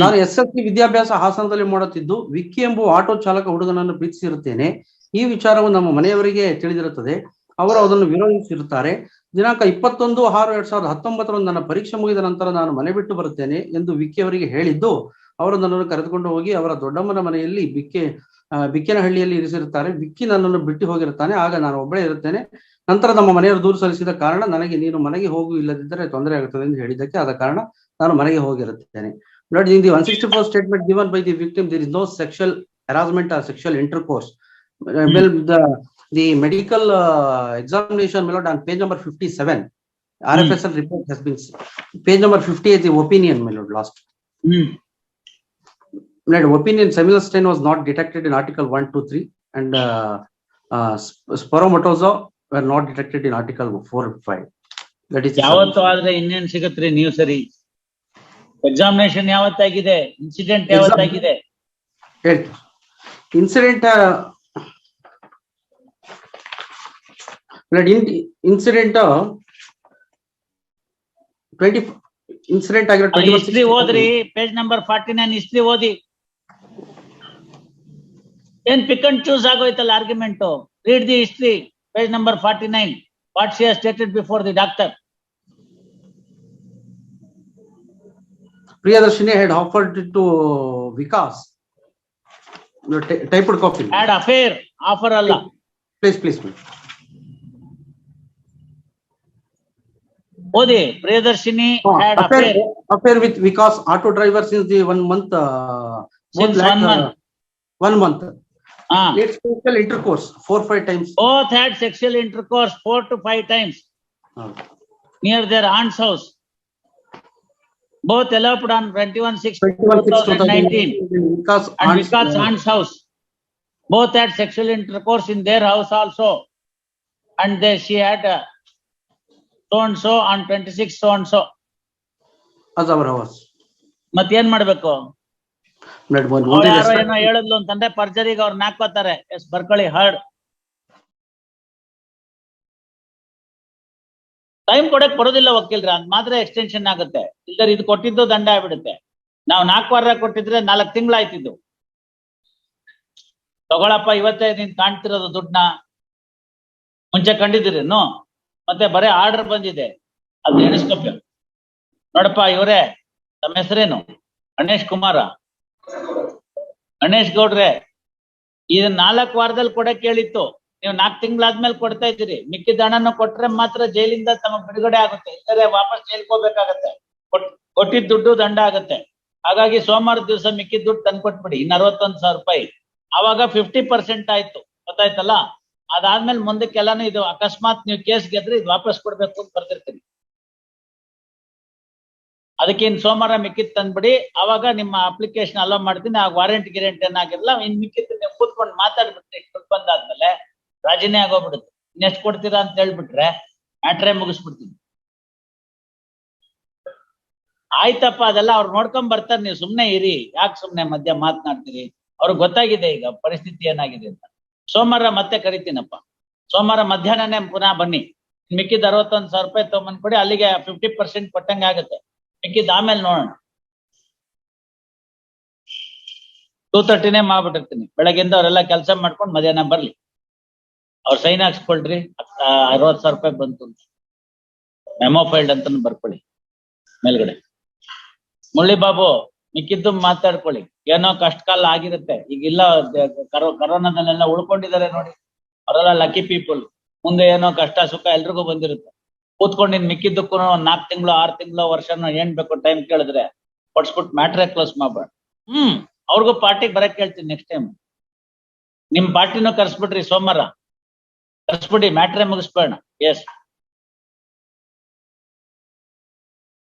ನಾನು S S C ವಿದ್ಯಾಭ್ಯಾಸ ಹಾಸನದಲ್ಲಿ ಮಾಡುತ್ತಿದ್ದು, ವಿಕ್ಕಿ ಎಂಬ ಆಟೋ ಚಾಲಕ ಹುಡುಗನನ್ನು ಪ್ರೀತಿಸಿರುತ್ತೇನೆ. ಈ ವಿಚಾರವು ನಮ್ಮ ಮನೆಯವರಿಗೆ ತಿಳಿದಿರುತ್ತದೆ. ಅವರು ಅದನ್ನು ವಿರೋಧಿಸಿರುತ್ತಾರೆ. ದಿನಾಂಕ ಇಪ್ಪತ್ತೊಂದು ಆರು ಎರಡ್ ಸಾವಿರದ ಹತ್ತೊಂಬತ್ತರಂದು ನನ್ನ ಪರೀಕ್ಷೆ ಮುಗಿದ ನಂತರ ನಾನು ಮನೆ ಬಿಟ್ಟು ಬರುತ್ತೇನೆ ಎಂದು ವಿಕ್ಕಿ ಅವರಿಗೆ ಹೇಳಿದ್ದು, ಅವರು ನನ್ನನ್ನು ಕರೆದುಕೊಂಡು ಹೋಗಿ ಅವರ ದೊಡ್ಡಮ್ಮನ ಮನೆಯಲ್ಲಿ ಬಿಕ್ಕೆ ಬಿಕ್ಕಿನಹಳ್ಳಿಯಲ್ಲಿ ಇರಿಸಿರುತ್ತಾರೆ. ವಿಕ್ಕಿ ನನ್ನನ್ನು ಬಿಟ್ಟು ಹೋಗಿರುತ್ತಾನೆ. ಆಗ ನಾನು ಒಬ್ಬಳೇ ಇರುತ್ತೇನೆ. ನಂತರ ನಮ್ಮ ಮನೆಯವರು ದೂರು ಸಲ್ಲಿಸಿದ ಕಾರಣ ನನಗೆ ನೀನು ಮನೆಗೆ ಹೋಗು ಇಲ್ಲದಿದ್ದರೆ ತೊಂದರೆ ಆಗುತ್ತದೆ ಎಂದು ಹೇಳಿದ್ದಕ್ಕೆ ಆದ ಕಾರಣ ನಾನು ಮನೆಗೆ ಹೋಗಿರುತ್ತೇನೆ. But in the 164 statement given by the victim, there is no sexual harassment or sexual intercourse. Uh, Well, the, the medical uh, examination, my lord, on page number fifty-seven, RFSL report has been, s- page number fifty is the opinion, my lord, last. Hmm My lord, opinion, seminal stain was not detected in article one, two, three, and uh, uh, sp- spermatozoa were not detected in article four, and five. That is. the ಯಾವತ್ತು submission. ಆದ್ರೆ ಇನ್ನೇನ್ ಸಿಗತ್ರಿ ನೀವು ಸರಿ examination ಯಾವತ್ತಾಗಿದೆ? Incident ಯಾವತ್ತಾಗಿದೆ? Incident incident twenty incident ಆಗಿರೋ history ಓದ್ರಿ. Page number forty nine history ಓದಿ. ಏನ್ pick and choose ಆಗೋಯ್ತಲ್ಲ argument read the history page number forty nine what she stated before the doctor Priyadarshini had offered it to Vikas. The of copy. Add affair. Offer Allah. Please, please, please. Ode, Priyadarshini oh, had affair, affair. Affair with Vikas auto driver since the one month. Uh, since one, month. Uh, one month. Ah. It's sexual intercourse four five times. Both had sexual intercourse four to five times. Ah. Near their aunt's house. Both eloped on twenty-one six two 21, six, thousand nineteen 2019, Vikas. and aunt's, Vikas uh, aunt's house. Both had sexual intercourse in their house also. And they, she had uh, so and so on twenty-six so and so. As our house. ಮತ್ತೇನ್ ಮಾಡ್ಬೇಕು Blood one. ಅವ್ಳು only ಯಾರೋ respect- ಏನೋ ಹೇಳಿದ್ಲು ಅಂತಂದ್ರೆ ಪರ್ಜರಿಗೆ ಅವ್ರನ್ನ ಹಾಕೋತಾರೆ ಎಸ್ ಬರ್ಕೊಳ್ಳಿ ಹರ್ಡ್ ಟೈಮ್ ಕೊಡಕ್ ಬರೋದಿಲ್ಲ ವಕೀಲ್ರ, ಅದ್ ಮಾತ್ರ ಎಕ್ಸ್ಟೆನ್ಷನ್ ಆಗುತ್ತೆ. ಇಲ್ದರೆ ಇದು ಕೊಟ್ಟಿದ್ದು ದಂಡ ಆಗ್ಬಿಡುತ್ತೆ. ನಾವು ನಾಲ್ಕು ವಾರ ಕೊಟ್ಟಿದ್ರೆ ನಾಲ್ಕು ತಿಂಗಳಾಯ್ತಿದ್ದು. ತಗೊಳಪ್ಪ, ಇವತ್ತೇ ನೀನ್ ಕಾಣ್ತಿರೋದು ದುಡ್ಡನ್ನ. ಮುಂಚೆ ಕಂಡಿದ್ದೀರೇನು ಮತ್ತೆ ಬರೇ ಆರ್ಡರ್ ಬಂದಿದೆ. ಅದು ಎಣಿಸ್ಕೊಪ್ಪ ನೋಡಪ್ಪ, ಇವರೇ, ತಮ್ಮ ಹೆಸರೇನು? ಗಣೇಶ್ ಕುಮಾರ. ಗಣೇಶ್ ಗೌಡ್ರೆ ಇದು ನಾಲ್ಕು ವಾರದಲ್ಲಿ ಕೊಡಕ್ ಹೇಳಿತ್ತು. ನೀವು ನಾಲ್ಕು ತಿಂಗಳಾದ್ಮೇಲೆ ಕೊಡ್ತಾ ಇದ್ದೀರಿ. ಮಿಕ್ಕಿದ ಹಣನ ಕೊಟ್ರೆ ಮಾತ್ರ ಜೈಲಿಂದ ತಮ್ಮ ಬಿಡುಗಡೆ ಆಗುತ್ತೆ. ಇಲ್ಲದೆ ವಾಪಸ್ ಜೈಲ್ಗೆ ಹೋಗ್ಬೇಕಾಗತ್ತೆ. ಕೊಟ್ ಕೊಟ್ಟಿದ್ ದುಡ್ಡು ದಂಡ ಆಗುತ್ತೆ. ಹಾಗಾಗಿ ಸೋಮವಾರ ದಿವಸ ಮಿಕ್ಕಿದ ದುಡ್ಡು ತಂದ್ಕೊಟ್ಬಿಡಿ ಇನ್ನು ಅರವತ್ತೊಂದು ಸಾವಿರ ರೂಪಾಯಿ. ಅವಾಗ ಫಿಫ್ಟಿ ಪರ್ಸೆಂಟ್ ಆಯ್ತು. ಗೊತ್ತಾಯ್ತಲ್ಲ? ಅದಾದ್ಮೇಲೆ ಮುಂದಕ್ಕೆಲ್ಲಾನು ಇದು ಅಕಸ್ಮಾತ್ ನೀವು ಕೇಸ್ ಗೆದ್ರೆ, ಇದು ವಾಪಸ್ ಕೊಡ್ಬೇಕು ಅಂತ ಬರ್ತಿರ್ತೀನಿ ಅದಕ್ಕೆ ಇನ್ ಸೋಮವಾರ ಮಿಕ್ಕಿದ್ ತಂದ್ಬಿಡಿ. ಅವಾಗ ನಿಮ್ಮ ಅಪ್ಲಿಕೇಶನ್ ಅಲೋ ಮಾಡ್ತೀನಿ. ಆ ವಾರಂಟ್ ಗಿರೆಂಟ್ ಏನಾಗಿರಲ್ಲ ಇನ್ ಮಿಕ್ಕಿದ್ ನೀವು ಕೂತ್ಕೊಂಡು ದುಡ್ಡು ಬಂದಾದ್ಮೇಲೆ ರಾಜಿನೇ ಆಗೋಗ್ಬಿಡುತ್ತೆ. ಇನ್ನೆಷ್ಟು ಕೊಡ್ತೀರಾ ಅಂತ ಹೇಳ್ಬಿಟ್ರೆ ಮ್ಯಾಟ್ರೇ ಮುಗಿಸ್ಬಿಡ್ತೀನಿ. ಆಯ್ತಪ್ಪ, ಅದೆಲ್ಲ ಅವ್ರು ನೋಡ್ಕೊಂಡ್ ಬರ್ತಾರೆ. ನೀವು ಸುಮ್ನೆ ಇರಿ. ಯಾಕೆ ಸುಮ್ನೆ ಮಧ್ಯ ಮಾತನಾಡ್ತೀರಿ? ಅವ್ರಿಗೆ ಗೊತ್ತಾಗಿದೆ ಈಗ ಪರಿಸ್ಥಿತಿ ಏನಾಗಿದೆ ಅಂತ. ಸೋಮವಾರ ಮತ್ತೆ ಕರಿತೀನಪ್ಪ. ಸೋಮವಾರ ಮಧ್ಯಾಹ್ನನೇ ಪುನಃ ಬನ್ನಿ. ಮಿಕ್ಕಿದ ಅರವತ್ತೊಂದು ಸಾವಿರ ರೂಪಾಯಿ ತಗೊಂಬಂದ್ ಕೊಡಿ. ಅಲ್ಲಿಗೆ ಫಿಫ್ಟಿ ಪರ್ಸೆಂಟ್ ಕೊಟ್ಟಂಗೆ ಆಗುತ್ತೆ. ಮಿಕ್ಕಿದ ಆಮೇಲೆ ನೋಡೋಣ. ಟೂ ತರ್ಟಿನೇ ಮಾಡ್ಬಿಟ್ಟಿರ್ತೀನಿ. ಬೆಳಗ್ಗೆಯಿಂದ ಅವರೆಲ್ಲ ಕೆಲಸ ಮಾಡ್ಕೊಂಡು ಮಧ್ಯಾಹ್ನ ಬರ್ಲಿ. ಅವ್ರ ಸೈನ್ ಹಾಕ್ಸ್ಕೊಳ್ರಿ ಅರವತ್ ಸಾವಿರ ರೂಪಾಯಿ ಬಂತು ಅಂತ. ಮೆಮೋ ಫೈಲ್ಡ್ ಅಂತಾನು ಬರ್ಕೊಳ್ಳಿ, ಮೇಲ್ಗಡೆ. ಮುಳ್ಳಿ ಬಾಬು ಮಿಕ್ಕಿದ್ದು ಮಾತಾಡ್ಕೊಳ್ಳಿ. ಏನೋ ಕಷ್ಟ ಕಾಲ ಆಗಿರುತ್ತೆ ಈಗ ಇಲ್ಲ ಕರೋನಾದಲ್ಲೆಲ್ಲ ಉಳ್ಕೊಂಡಿದ್ದಾರೆ ನೋಡಿ. ಅವರೆಲ್ಲ ಲಕ್ಕಿ ಪೀಪಲ್ ಮುಂದೆ ಏನೋ ಕಷ್ಟ, ಸುಖ ಎಲ್ರಿಗೂ ಬಂದಿರುತ್ತೆ. ಕೂತ್ಕೊಂಡಿನ್ ಮಿಕ್ಕಿದ್ದಕ್ಕೂ ಒಂದ್ ತಿಂಗಳು, ಆರ್ ತಿಂಗಳು, ವರ್ಷನೋ ಏನ್ ಬೇಕು ಟೈಮ್ ಕೇಳಿದ್ರೆ ಕೊಡ್ಸ್ಬಿಟ್ಟು ಮ್ಯಾಟ್ರೇ ಕ್ಲೋಸ್ ಮಾಡ್ಬೇಡ. ಹ್ಮ್, ಅವ್ರಿಗೂ ಪಾರ್ಟಿಗೆ ಬರಕ್ ಹೇಳ್ತೀನಿ ನೆಕ್ಸ್ಟ್ ಟೈಮ್ ನಿಮ್ ಪಾರ್ಟಿನೂ ಕರ್ಸ್ಬಿಟ್ರಿ ಸೋಮವಾರ. ಕರ್ಸ್ಬಿಡಿ ಮ್ಯಾಟ್ರೆ ಮುಗಿಸ್ಬೇಡ ಎಸ್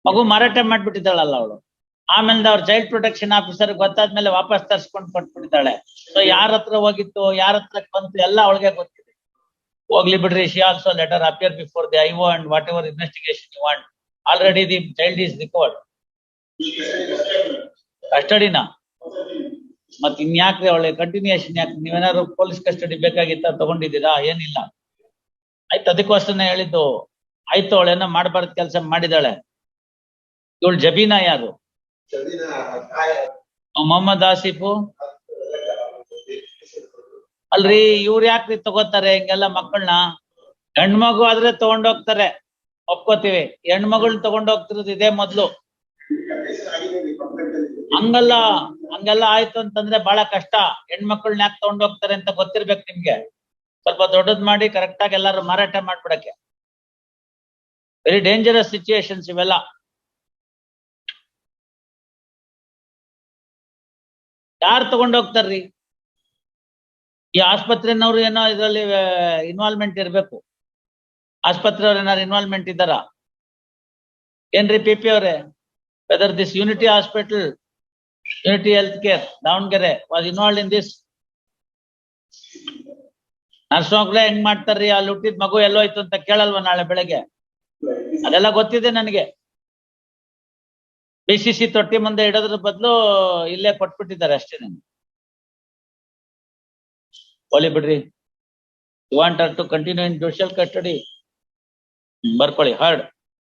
ಮಗು ಮಾರಾಟ ಮಾಡ್ಬಿಟ್ಟಿದ್ದಾಳಲ್ಲ ಅವಳು. ಆಮೇಲೆ ಅವ್ರ ಚೈಲ್ಡ್ ಪ್ರೊಟೆಕ್ಷನ್ ಆಫೀಸರ್ ಗೊತ್ತಾದ್ಮೇಲೆ ವಾಪಸ್ ತರ್ಸ್ಕೊಂಡು ಕೊಟ್ಬಿಟ್ಟಿದ್ದಾಳೆ. ಸೊ ಯಾರ ಹತ್ರ ಹೋಗಿತ್ತು, ಯಾರ ಹತ್ರ ಬಂತು, ಎಲ್ಲ ಅವಳಿಗೆ ಗೊತ್ತಿದೆ. ಹೋಗ್ಲಿ ಬಿಡ್ರಿ she also later appear before the I and whatever investigation you want already the child is recovered ಕಸ್ಟಡಿನ ಮತ್ ಇನ್ಯಾಕ್ರಿ ಅವಳೆ? ಕಂಟಿನ್ಯೂಷನ್ ಯಾಕೆ? ನೀವೇನಾದ್ರು ಪೊಲೀಸ್ ಕಸ್ಟಡಿ ಬೇಕಾಗಿತ್ತ ತಗೊಂಡಿದ್ದೀರಾ? ಏನಿಲ್ಲ. ಆಯ್ತು ಅದಕ್ಕೋಸ್ಕರನೇ ಹೇಳಿದ್ದು. ಆಯ್ತು ಅವಳೇನೋ ಮಾಡಬಾರ್ದು ಕೆಲಸ ಮಾಡಿದಾಳೆ. ಇವಳು ಜಬೀನಾ ಯಾರು? ಮೊಹಮ್ಮದ್ ಆಸಿಫು? ಅಲ್ರಿ, ಇವ್ರು ಯಾಕ್ರಿ ತಗೋತಾರೆ? ಹಿಂಗೆಲ್ಲ ಮಕ್ಕಳನ್ನ ಹೆಣ್ಮಗು ಆದ್ರೆ ತಗೊಂಡೋಗ್ತಾರೆ. ಒಪ್ಕೋತೀವಿ. ಹೆಣ್ಮಗಳ್ ತಗೊಂಡೋಗ್ತಿರೋದು ಇದೇ ಮೊದ್ಲು. ಹಂಗಲ್ಲ, ಹಂಗೆಲ್ಲ ಆಯ್ತು ಅಂತಂದ್ರೆ ಬಹಳ ಕಷ್ಟ. ಹೆಣ್ಮಕ್ಳನ್ನ ಯಾಕೆ ತಗೊಂಡೋಗ್ತಾರೆ ಅಂತ ಗೊತ್ತಿರ್ಬೇಕು ನಿಮ್ಗೆ. ಸ್ವಲ್ಪ ದೊಡ್ಡದ್ ಮಾಡಿ ಕರೆಕ್ಟ್ ಆಗಿ ಎಲ್ಲಾರು ಮಾರಾಟ ಮಾಡ್ಬಿಡಕ್ಕೆ. ವೆರಿ ಡೇಂಜರಸ್ ಸಿಚುಯೇಷನ್ಸ್ ಇವೆಲ್ಲ. ಯಾರು ತಗೊಂಡೋಗ್ತಾರ್ರಿ ಈ ಆಸ್ಪತ್ರೆನವ್ರು ಏನೋ ಇದ್ರಲ್ಲಿ ಇನ್ವಾಲ್ವ್ಮೆಂಟ್ ಇರ್ಬೇಕು. ಆಸ್ಪತ್ರೆಯವ್ರು ಏನಾರು ಇನ್ವಾಲ್ವ್ಮೆಂಟ್ ಇದ್ದಾರಾ? ಏನ್ರಿ ಪಿ ಪಿ ಅವ್ರೆ? Whether this unity hospital unity health care Davangere was involved in this nurse ಮಕ್ಳೇ ಹೆಂಗ್ ಮಾಡ್ತಾರ್ರಿ? ಅಲ್ಲಿ ಹುಟ್ಟಿದ ಮಗು ಎಲ್ಲೋಯ್ತು ಅಂತ ಕೇಳಲ್ವಾ ನಾಳೆ ಬೆಳಗ್ಗೆ? ಅದೆಲ್ಲ ಗೊತ್ತಿದೆ ನನಗೆ. ಬಿ ಸಿ ಸಿ ತೊಟ್ಟಿ ಮುಂದೆ ಇಡೋದ್ರ ಬದಲು ಇಲ್ಲೇ ಕೊಟ್ಬಿಟ್ಟಿದ್ದಾರೆ ಅಷ್ಟೇ ನನಗೆ ಹೋಲಿ ಬಿಡ್ರಿ. You want to continue in social custody ಬರ್ಕೊಳ್ಳಿ ಹರ್ಡ್